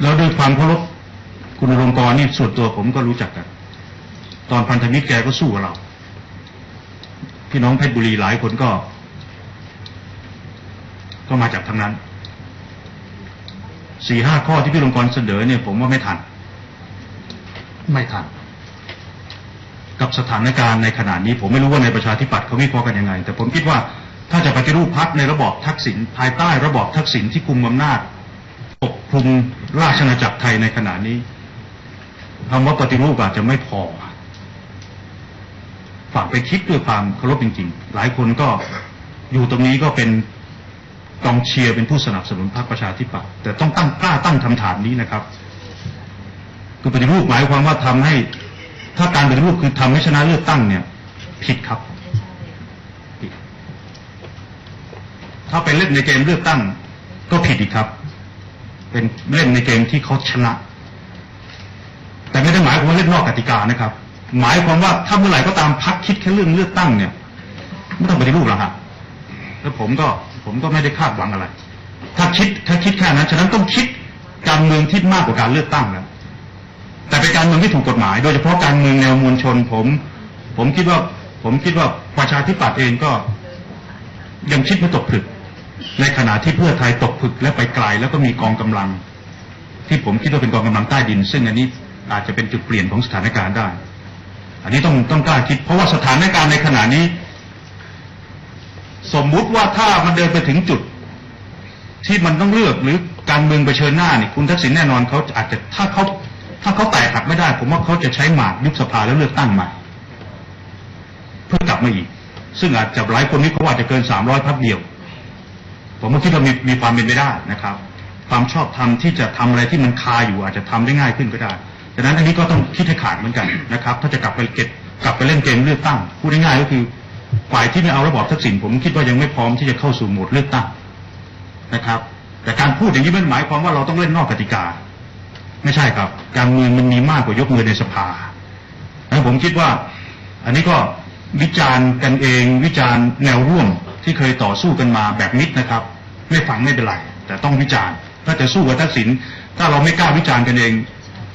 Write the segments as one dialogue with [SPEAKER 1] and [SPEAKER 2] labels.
[SPEAKER 1] แล้วด้วยความเคารพคุณอลงกรณ์นี่ส่วนตัวผมก็รู้จักกัน ตอนพันธมิตรแกก็สู้กับเรา พี่น้องเพชรบุรีหลายคนก็ ก็มาจากทางนั้นสี่ห้าข้อที่พี่ลงกรณ์เสนอเนี่ย ผมว่าไม่ทัน ไม่ทัน กับสถานการณ์ในขณะนี้ ผมไม่รู้ว่าในประชาธิปัตย์เขาวิเคราะห์กันยังไง แต่ผมคิดว่าถ้าจะปฏิรูปพักในระบอบทักษิณภายใต้ระบอบทักษิณที่กุมอำนาจ ปกคลุมราชอาณาจักรไทยในขณะนี้คำว่าปฏิรูปอาจจะไม่พอ ฝากไปคิดด้วยความเคารพจริง ๆ หลายคนก็อยู่ตรงนี้ก็เป็นกองเชียร์เป็นผู้สนับสนุนพรรคประชาธิปัตย์แต่ต้องตั้งกล้าตั้งคำถามนี้นะครับ คือปฏิรูปหมายความว่าทำให้ ถ้าการปฏิรูปคือทำให้ชนะเลือกตั้งเนี่ย ผิดครับ ถ้าไปเล่นในเกมเลือกตั้ง ก็ผิดอีกครับ เป็นเล่นในเกมที่เขาชนะ แต่ไม่ได้หมายความว่าเล่นนอกกติกานะครับ หมายความว่าถ้าเมื่อไหร่ก็ตามพักคิดแค่เรื่องเลือกตั้งเนี่ยไม่ต้องปฏิรูปหรอกครับแล้วผมก็ผมก็ไม่ได้คาดหวังอะไร ถ้าคิดถ้าคิดแค่นั้นฉะนั้นต้องคิดการเมืองที่มากกว่าการเลือกตั้งแล้วแต่เป็นการเมืองที่ถูกกฎหมาย โดยเฉพาะการเมืองแนวมวลชน ผม ผมคิดว่า ผมคิดว่าประชาธิปัตย์เองก็ ยังคิดไม่ตกผลึก ในขณะที่เพื่อไทยตกผึกและไปไกลแล้วก็มีกองกำลัง ที่ผมคิดว่าเป็นกองกำลังใต้ดิน ซึ่งอันนี้อาจจะเป็นจุดเปลี่ยนของสถานการณ์ได้ อันนี้ต้องต้องกล้าคิด เพราะว่าสถานการณ์ในขณะนี้ สมมุติว่าถ้ามันเดินไปถึงจุด ที่มันต้องเลือกหรือการเมืองเผชิญหน้าเนี่ยคุณทักษิณแน่นอนเขาอาจจะถ้าเขาถ้าเขาแตกหักไม่ได้ ผมว่าเขาจะใช้หมากยุบสภาแล้วเลือกตั้งใหม่เพื่อกลับมาอีก ซึ่งอาจจะหลายคนนี้เขาอาจจะเกินสามร้อยพักเดียว ผมคิดว่ามีมีความเป็นไปได้นะครับ ความชอบธรรมที่จะทำอะไรที่มันคาอยู่อาจจะทำได้ง่ายขึ้นก็ได้ดังนั้นอันนี้ก็ต้องคิดให้ขาดเหมือนกันนะครับ ถ้าจะกลับไปเก็บกลับไปเล่นเกมเลือกตั้งพูดง่ายๆก็คือฝ่ายที่ไม่เอาระบอบทักษิณผมคิดว่ายังไม่พร้อมที่จะเข้าสู่โหมดเลือกตั้งนะครับ แต่การพูดอย่างนี้ไม่ได้หมายความว่าเราต้องเล่นนอกกติกา ไม่ใช่ครับ การเมืองมันมีมากกว่ายกมือในสภาแล้วผมคิดว่า อันนี้ก็วิจารณ์กันเองวิจารณ์แนวร่วม ที่เคยต่อสู้กันมาแบบนิดนะครับ ไม่ฟังไม่เป็นไร แต่ต้องวิจารณ์ถ้าจะสู้กับทักษิณถ้าเราไม่กล้าวิจารณ์กันเอง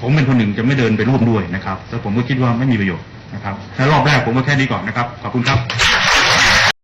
[SPEAKER 1] ผมเป็นคนหนึ่งจะไม่เดินไปร่วมด้วยนะครับแล้วผมก็คิดว่าไม่มีประโยชน์นะครับและรอบแรกผมก็แค่นี้ก่อนนะครับขอบคุณครับ